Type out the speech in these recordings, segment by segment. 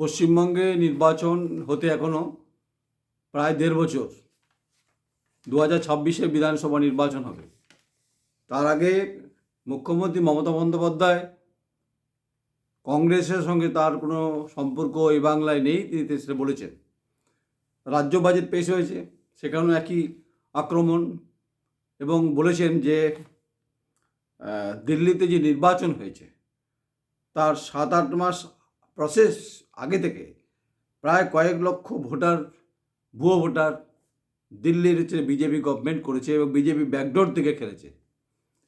পশ্চিমবঙ্গে নির্বাচন হতে এখনও প্রায় দেড় বছর। দু হাজার ছাব্বিশে বিধানসভা নির্বাচন হবে। তার আগে মুখ্যমন্ত্রী মমতা বন্দ্যোপাধ্যায় কংগ্রেসের সঙ্গে তার কোনো সম্পর্ক এই বাংলায় নেই, তিনি সেটা বলেছেন। রাজ্য বাজেট পেশ হয়েছে, সেখানেও একই আক্রমণ এবং বলেছেন যে দিল্লিতে যে নির্বাচন হয়েছে, তার সাত আট মাস প্রসেস আগে থেকে প্রায় কয়েক লক্ষ ভোটার, ভুয়ো ভোটার দিল্লির হচ্ছে বিজেপি গভর্নমেন্ট করেছে এবং বিজেপি ব্যাকডোর থেকে খেলেছে।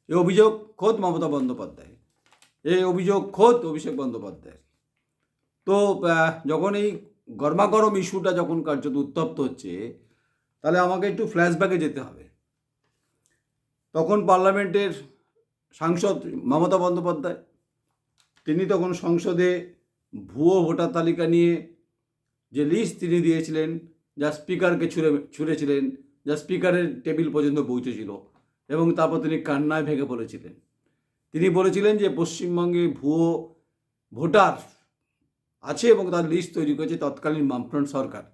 এই অভিযোগ খোদ মমতা বন্দ্যোপাধ্যায় এই অভিযোগ খোদ অভিষেক বন্দ্যোপাধ্যায় তো যখন এই গরমাগরম ইস্যুটা যখন কার্যত উত্তপ্ত হচ্ছে, তাহলে আমাকে একটু ফ্ল্যাশব্যাকে যেতে হবে। তখন পার্লামেন্টের সাংসদ মমতা বন্দ্যোপাধ্যায়, তিনি তখন সংসদে ভুয়ো ভোটার তালিকা নিয়ে যে লিস্ট তিনি দিয়েছিলেন, যা স্পিকারকে ছুঁড়ে, ছুঁড়েছিলেন, যা স্পিকারের টেবিল পর্যন্ত পৌঁছেছিল এবং তারপর তিনি কান্নায় ভেঙে পড়েছিলেন। তিনি বলেছিলেন যে পশ্চিমবঙ্গে ভুয়ো ভোটার আছে এবং তার লিস্ট তৈরি করেছে তৎকালীন বামফ্রন্ট সরকার।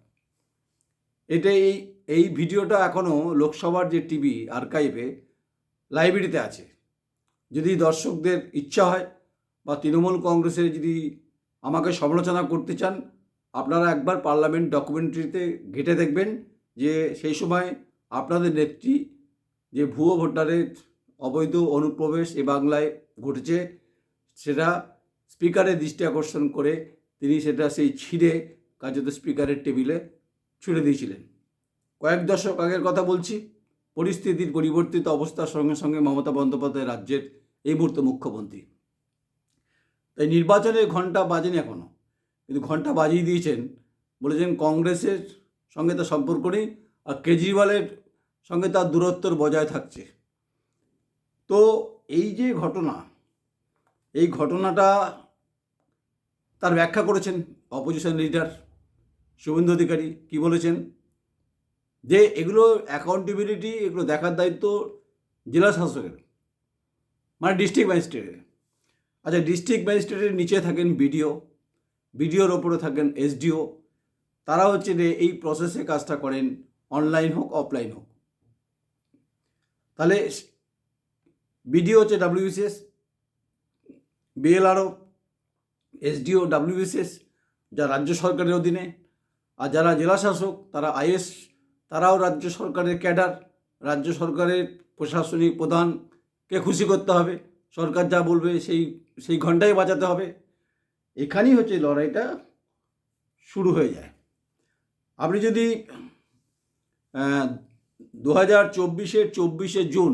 এটা এই এই ভিডিওটা এখনও লোকসভার যে টিভি আর্কাইভে লাইব্রেরিতে আছে। যদি দর্শকদের ইচ্ছা হয় বা তৃণমূল কংগ্রেসের যদি আমাকে সমালোচনা করতে চান, আপনারা একবার পার্লামেন্ট ডকুমেন্টারিতে ঘেটে দেখবেন যে সেই সময় আপনাদের নেত্রী যে ভুয়ো ভোটারের অবৈধ অনুপ্রবেশ এ বাংলায় ঘটেছে, সেটা স্পিকারের দৃষ্টি আকর্ষণ করে তিনি সেটা সেই ছিঁড়ে কার্যত স্পিকারের টেবিলে ছুঁড়ে দিয়েছিলেন। কয়েক দশক আগের কথা বলছি, পরিস্থিতির পরিবর্তিত অবস্থার সঙ্গে সঙ্গে মমতা বন্দ্যোপাধ্যায় রাজ্যের এই মুহূর্তে মুখ্যমন্ত্রী। তাই নির্বাচনের ঘণ্টা বাজেনি এখনও কিন্তু ঘণ্টা বাজিয়ে দিয়েছেন, বলেছেন কংগ্রেসের সঙ্গে তার সম্পর্ক নেই আর কেজরিওয়ালের সঙ্গে তার দূরত্বর বজায় থাকছে। তো এই যে ঘটনা, এই ঘটনাটা তার ব্যাখ্যা করেছেন অপোজিশন লিডার শুভেন্দু অধিকারী। কি বলেছেন? যে এগুলো অ্যাকাউন্টেবিলিটি এগুলো দেখার দায়িত্ব জেলা শাসকের মানে ডিস্ট্রিক্ট ম্যাজিস্ট্রেটের আচ্ছা ডিস্ট্রিক্ট ম্যাজিস্ট্রেটের নিচে থাকেন বিডিও বিডিওর ওপরে থাকেন এসডিও তারা হচ্ছে যে এই প্রসেসে কাজটা করেন অনলাইন হোক অফলাইন হোক। তাহলে বিডিও হচ্ছে ডাব্লিউবিসিএস বিএলআরও এসডিও ডাব্লিউবিসিএস যা রাজ্য সরকারের অধীনে, আর যারা জেলা শাসক, তারা আইএস তারাও রাজ্য সরকারের ক্যাডার, রাজ্য সরকারের প্রশাসনিক প্রধানকে খুশি করতে হবে। সরকার যা বলবে সেই সেই ঘন্টায় বাঁচাতে হবে। এখানেই হচ্ছে লড়াইটা শুরু হয়ে যায়। আপনি যদি দু হাজার চব্বিশের চব্বিশে জুন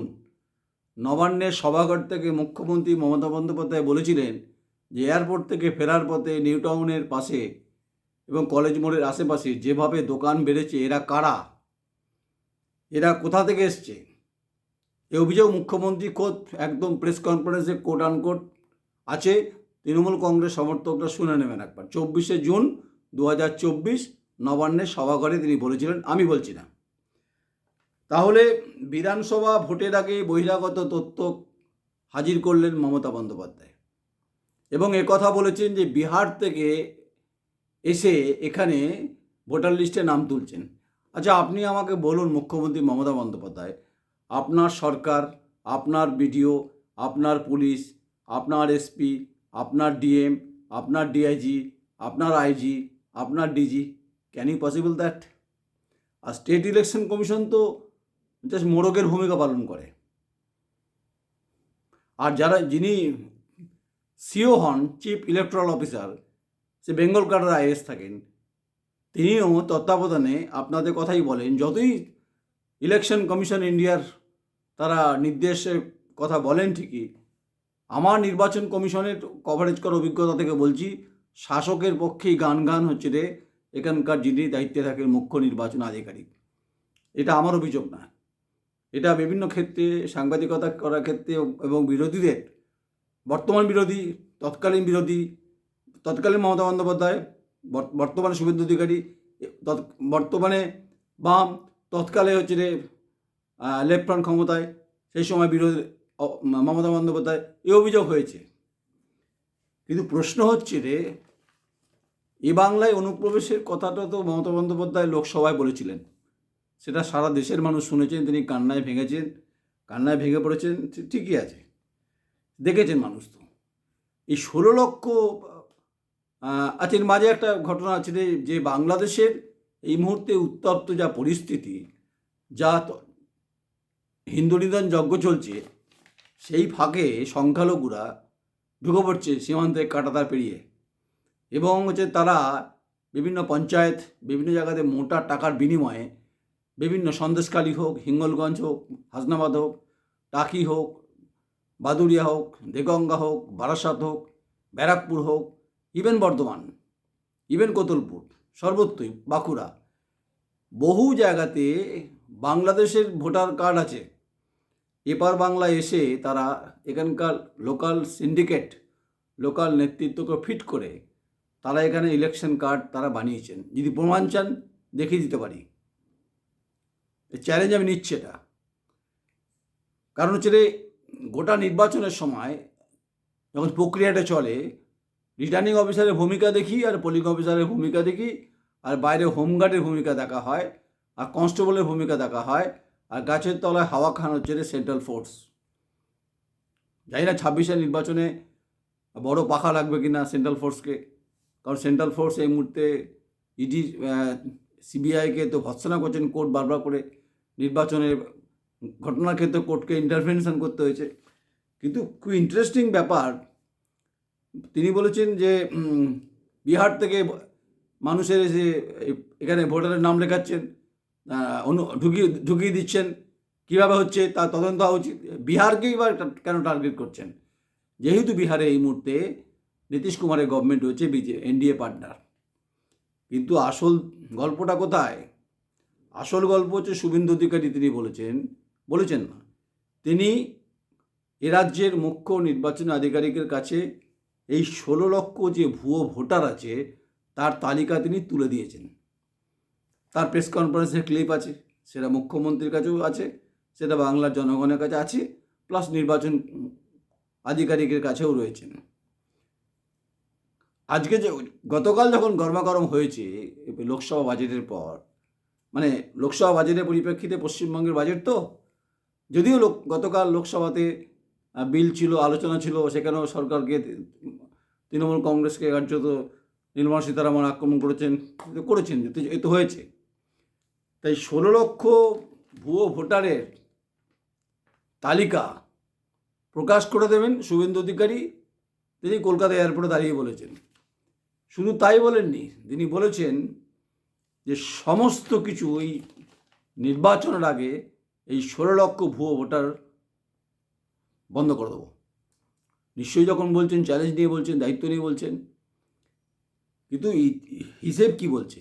নবান্নের সভাঘর থেকে মুখ্যমন্ত্রী মমতা বন্দ্যোপাধ্যায় বলেছিলেন যে এয়ারপোর্ট থেকে ফেরার পথে নিউ টাউনের পাশে এবং কলেজ মোড়ের আশেপাশে যেভাবে দোকান বেড়েছে, এরা কারা? এরা কোথা থেকে এসছে? এ অভিযোগ মুখ্যমন্ত্রী খোদ একদম প্রেস কনফারেন্সে কোট আনকোট আছে। তৃণমূল কংগ্রেস সমর্থকরা শুনে নেবেন একবার। চব্বিশে জুন দু হাজার চব্বিশ নবান্নের সভাঘরে তিনি বলেছিলেন, আমি বলছি না। তাহলে বিধানসভা ভোটের আগে বহিরাগত তথ্য হাজির করলেন মমতা বন্দ্যোপাধ্যায়। এবং কথা বলেছেন যে বিহার থেকে এসে এখানে ভোটার লিস্টে নাম তুলছেন। আচ্ছা আপনি আমাকে বলুন মুখ্যমন্ত্রী মমতা বন্দ্যোপাধ্যায় আপনার সরকার, আপনার বিডিও, আপনার পুলিশ, আপনার এসপি, আপনার ডিএম, আপনার ডিআইজি, আপনার আইজি, আপনার DG. Can you possible that R state election commission তো জাস্ট মোড়কের ভূমিকা পালন করে। আর যারা, যিনি সিও হন চিফ ইলেকট্রাল অফিসার সে বেঙ্গল কার্ডার আইএস থাকেন, তিনিও তত্ত্বাবধানে আপনাদের কথাই বলেন, যতই ইলেকশন কমিশন ইন্ডিয়ার তারা নির্দেশের কথা বলেন ঠিকই। আমার নির্বাচন কমিশনের কভারেজ করার অভিজ্ঞতা থেকে বলছি, শাসকের পক্ষেই গান গান হচ্ছে রে, এখানকার যিনি দায়িত্বে থাকেন মুখ্য নির্বাচন আধিকারিক। এটা আমার অভিযোগ না। এটা বিভিন্ন ক্ষেত্রে, সাংবাদিকতা করার ক্ষেত্রে এবং বিরোধীদের, বর্তমান বিরোধী, তৎকালীন বিরোধী, তৎকালীন মমতা বন্দ্যোপাধ্যায় বর্তমানে শুভেন্দু অধিকারী বর্তমানে বাম, তৎকালে হচ্ছে রে লেফট ফ্রন্ট ক্ষমতায়, সেই সময় বিরোধী মমতা বন্দ্যোপাধ্যায় এই অভিযোগ হয়েছে। কিন্তু প্রশ্ন হচ্ছে রে, এ বাংলায় অনুপ্রবেশের কথাটা তো মমতা বন্দ্যোপাধ্যায় লোকসভায় বলেছিলেন। সেটা সারা দেশের মানুষ শুনেছেন, তিনি কান্নায় ভেঙেছেন, কান্নায় ভেঙে পড়েছেন ঠিকই আছে। দেখেছেন মানুষ তো। এই ষোলো লক্ষ আচ্ছা মাঝে একটা ঘটনা আছে যে বাংলাদেশের এই মুহূর্তে উত্তপ্ত যা পরিস্থিতি, যা হিন্দু নিধন যজ্ঞ চলছে, সেই ফাঁকে সংখ্যালঘুরা ঢুকে পড়ছে সীমান্তে কাটাতার পেরিয়ে। এবং হচ্ছে তারা বিভিন্ন পঞ্চায়েত, বিভিন্ন জায়গাতে মোটা টাকার বিনিময়ে বিভিন্ন সন্দেশকালী হোক, হিঙ্গলগঞ্জ হোক, হাসনাবাদ হোক, টাকি হোক বাদুরিয়া হোক, দেগঙ্গা হোক, বারাসাত হোক, ব্যারাকপুর হোক ইভেন বর্ধমান ইভেন কোতলপুর, সর্বত্রই বাঁকুড়া, বহু জায়গাতে বাংলাদেশের ভোটার কার্ড আছে। এপার বাংলা এসে তারা এখানকার লোকাল সিন্ডিকেট লোকাল নেতৃত্বকে ফিট করে তারা এখানে ইলেকশন কার্ড তারা বানিয়েছেন। যদি প্রমাণ চান দেখিয়ে দিতে পারি। চ্যালেঞ্জ আমি নিচ্ছি এটা। কারণ হচ্ছে রে, গোটা নির্বাচনের সময় যখন প্রক্রিয়াটা চলে রিটার্নিং অফিসারের ভূমিকা দেখি আর পোলিং অফিসারের ভূমিকা দেখি আর বাইরে হোমগার্ডের ভূমিকা দেখা হয় আর কনস্টেবলের ভূমিকা দেখা হয় আর গাছের তলায় হাওয়া খান হচ্ছে রে সেন্ট্রাল ফোর্স জানি না ছাব্বিশের নির্বাচনে বড় পাখা লাগবে কি না সেন্ট্রাল ফোর্সকে কারণ সেন্ট্রাল ফোর্স এই মুহূর্তে ইডি সিবিআইকে তো ভৎসনা করছেন কোর্ট বারবার করে নির্বাচনের ঘটনার ক্ষেত্রে কোর্টকে ইন্টারভেনশন করতে হয়েছে। কিন্তু খুব ইন্টারেস্টিং ব্যাপার, তিনি বলেছেন যে বিহার থেকে মানুষের এসে এখানে ভোটারের নাম লেখাচ্ছেন। অনু, ঢুকিয়ে ঢুকিয়ে দিচ্ছেন। কীভাবে হচ্ছে? তা তদন্ত হওয়া উচিত। বিহারকেই বা কেন টার্গেট করছেন? যেহেতু বিহারে এই মুহূর্তে নীতিশ কুমারের গভর্নমেন্ট হচ্ছে বিজে, এনডিএ পার্টনার কিন্তু আসল গল্পটা কোথায়? আসল গল্প হচ্ছে শুভেন্দু অধিকারী তিনি বলেছেন বলেছেন না। তিনি এ রাজ্যের মুখ্য নির্বাচন আধিকারিকের কাছে এই ষোলো লক্ষ যে ভুয়ো ভোটার আছে, তার তালিকা তিনি তুলে দিয়েছেন। তার প্রেস কনফারেন্সের ক্লিপ আছে, সেটা মুখ্যমন্ত্রীর কাছেও আছে, সেটা বাংলার জনগণের কাছে আছে প্লাস নির্বাচন আধিকারিকের কাছেও রয়েছেন আজকে যে গতকাল যখন গরমাগরম হয়েছে, লোকসভা বাজেটের পর মানে লোকসভা বাজেটের পরিপ্রেক্ষিতে পশ্চিমবঙ্গের বাজেট তো, যদিও লোক, গতকাল লোকসভাতে বিল ছিল, আলোচনা ছিল, সেখানেও সরকারকে তৃণমূল কংগ্রেসকে কার্যত নির্মলা সীতারামন আক্রমণ করেছেন করেছেন, এ তো হয়েছে। তাই ষোলো লক্ষ ভুয়ো ভোটারের তালিকা প্রকাশ করে দেবেন শুভেন্দু অধিকারী। তিনি কলকাতা এয়ারপোর্টে দাঁড়িয়ে বলেছেন। শুধু তাই বলেননি, তিনি বলেছেন যে সমস্ত কিছু ওই নির্বাচনের আগে এই ষোলো লক্ষ ভুয়ো ভোটার বন্ধ করে দেবো। নিশ্চয়ই যখন বলছেন চ্যালেঞ্জ নিয়ে বলছেন, দায়িত্ব নিয়ে বলছেন, কিন্তু হিসেব কি বলছে?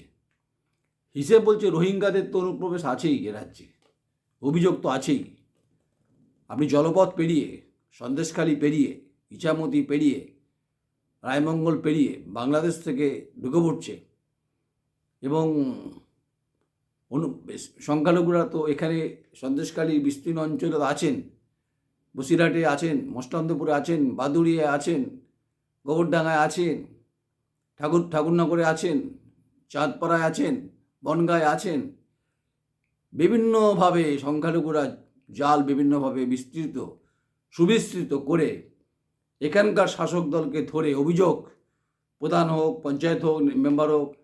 হিসেব বলছে, রোহিঙ্গাদের তো অনুপ্রবেশ আছেই এ রাজ্যে। অভিযোগ তো আছেই। আপনি জলপথ পেরিয়ে, সন্দেশখালি পেরিয়ে ইচামতি পেরিয়ে, রায়মঙ্গল পেরিয়ে বাংলাদেশ থেকে ঢুকে পড়ছে। এবং অনু সংখ্যালঘুরা তো এখানে সন্দেশখালী বিস্তীর্ণ অঞ্চলে আছেন। বসিরহাটে আছেন মস্তান্তপুরে আছেন বাদুড়িয়ে আছেন, গোবরডাঙ্গায় আছেন, ঠাকুর, ঠাকুরনগরে আছেন, চাঁদপাড়ায় আছেন বনগায় আছেন। বিভিন্নভাবে সংখ্যালঘুরা জাল বিভিন্নভাবে বিস্তৃত, সুবিস্তৃত করে এখানকার শাসক দলকে ধরে অভিযোগ, প্রধান হোক, পঞ্চায়েত হোক, মেম্বার হোক,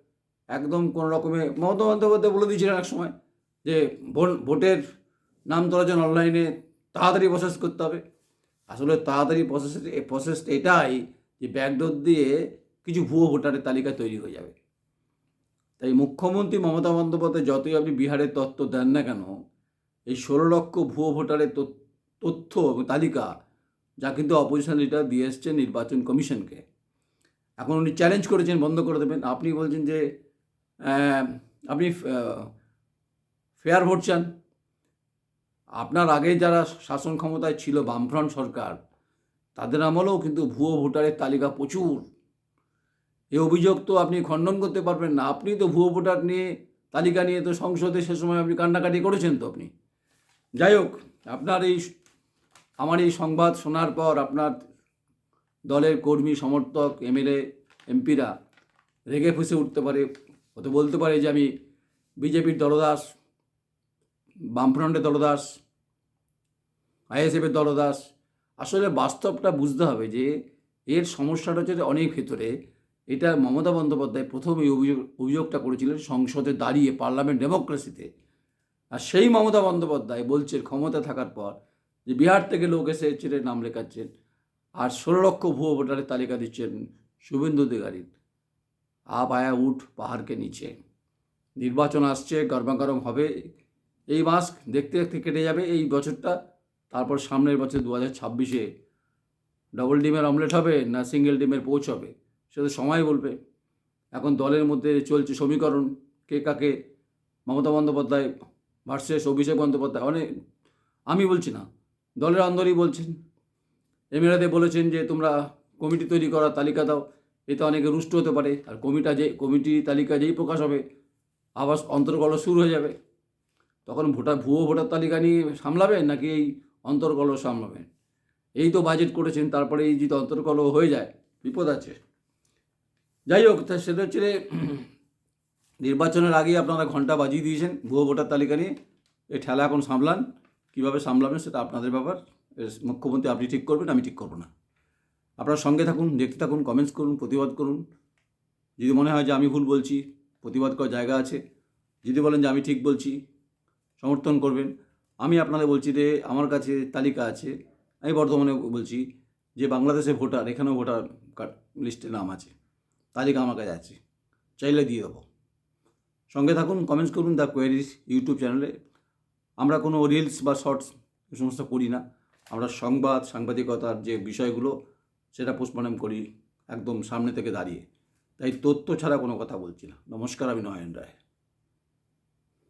একদম কোনো রকমে মমতা বন্দ্যোপাধ্যায় বলে দিয়েছিলেন এক সময় যে ভোট- ভোটের নাম তোলার জন্য অনলাইনে তাড়াতাড়ি প্রসেস করতে হবে। আসলে তাড়াতাড়ি প্রসেস প্রসেস এটাই যে ব্যাকডোর দিয়ে কিছু ভুয়ো ভোটারের তালিকা তৈরি হয়ে যাবে। তাই মুখ্যমন্ত্রী মমতা বন্দ্যোপাধ্যায় যতই আপনি বিহারের তত্ত্ব দেন না কেন, এই ষোলো লক্ষ ভুয়ো ভোটারের তথ্য- তালিকা যা কিন্তু অপোজিশন লিডার দিয়ে এসছে নির্বাচন কমিশনকে। এখন উনি চ্যালেঞ্জ করেছেন, বন্ধ করে দেবেন। আপনি বলছেন যে আপনি ফেয়ার ভোট চান। আপনার আগে যারা শাসন ক্ষমতায় ছিল বামফ্রন্ট সরকার, তাদের আমলেও কিন্তু ভুয়ো ভোটারের তালিকা প্রচুর। এই অভিযোগ তো আপনি খণ্ডন করতে পারবেন না। আপনি তো ভুয়ো ভোটার নিয়ে তালিকা নিয়ে তো সংসদে সে সময় আপনি কান্নাকাটি করেছেন তো আপনি। যাই হোক, আপনার এই আমার এই সংবাদ শোনার পর আপনার দলের কর্মী, সমর্থক, এমএলএ, এমপিরা রেগে ফুসে উঠতে পারে। হয়তো বলতে পারে যে আমি বিজেপির দলদাস, বামফ্রন্টের দলদাস, আইএসএফের দলদাস। আসলে বাস্তবটা বুঝতে হবে যে এর সমস্যাটা হচ্ছে অনেক ভেতরে এটা মমতা বন্দ্যোপাধ্যায় প্রথম এই অভিযোগ, অভিযোগটা করেছিলেন সংসদে দাঁড়িয়ে পার্লামেন্ট ডেমোক্রেসিতে। আর সেই মমতা বন্দ্যোপাধ্যায় বলছে ক্ষমতা থাকার পর যে বিহার থেকে লোক এসে চেটে নাম লেখাচ্ছেন আর ষোলো লক্ষ ভুয়ো ভোটারের তালিকা দিচ্ছেন শুভেন্দু অধিকারীর আপ আয়া উঠ পাহাড়কে নিচে। নির্বাচন আসছে গরমাগরম হবে। এই মাস দেখতে দেখতে কেটে যাবে এই বছরটা। তারপর সামনের বছর দু হাজার ছাব্বিশে ডবল ডিমের অমলেট হবে না সিঙ্গেল ডিমের পোচ হবে? সেটা সময় বলবে। এখন দলের মধ্যে চলছে সমীকরণ। কে কাকে? মমতা বন্দ্যোপাধ্যায় ভার্সেস অভিষেক বন্দ্যোপাধ্যায়। অনেক আমি বলছি না, দলের অন্দরই বলছেন। এমএলএতে বলেছেন যে, তোমরা কমিটি তৈরি করার তালিকা দাও। এতে অনেকে রুষ্ট হতে পারে। আর কমিটা যে, কমিটি তালিকা যেই প্রকাশ হবে, আবার অন্তর্গল শুরু হয়ে যাবে। তখন ভোটার, ভুয়ো ভোটার তালিকা নিয়ে সামলাবেন নাকি এই অন্তর্গল সামলাবেন এই তো বাজেট করেছেন, তারপরে এই যদি অন্তর্গল হয়ে যায়, বিপদ আছে। যাই হোক তা সেটা হচ্ছে নির্বাচনের আগেই আপনারা ঘণ্টা বাজিয়ে দিয়েছেন ভুয়ো ভোটার তালিকা নিয়ে। এই ঠেলা এখন সামলান। কীভাবে সামলাবেন সেটা আপনাদের ব্যাপার। মুখ্যমন্ত্রী, আপনি ঠিক করবেন, আমি ঠিক করব না। আপনার সঙ্গে থাকুন, দেখতে থাকুন কমেন্টস করুন, প্রতিবাদ করুন। যদি মনে হয় যে আমি ভুল বলছি, প্রতিবাদ করার জায়গা আছে। যদি বলেন যে আমি ঠিক বলছি, সমর্থন করবেন। আমি আপনাদের বলছি যে, আমার কাছে তালিকা আছে। আমি বর্তমানে বলছি যে, বাংলাদেশে ভোটার, এখানেও ভোটার কার্ড লিস্টে নাম আছে। তালিকা আমার কাছে আছে চাইলে দিয়ে দেবো। সঙ্গে থাকুন কমেন্টস করুন দ্য কোয়ারিজ ইউটিউব চ্যানেলে আমরা কোনো রিলস বা শর্টস এ সমস্ত করি না। আমরা সংবাদ, সাংবাদিকতার যে বিষয়গুলো, সেটা পোস্টমর্টম করি একদম সামনে থেকে দাঁড়িয়ে। তাই তথ্য ছাড়া কোনো কথা বলছি না। নমস্কার, আমি নয়ন রায়।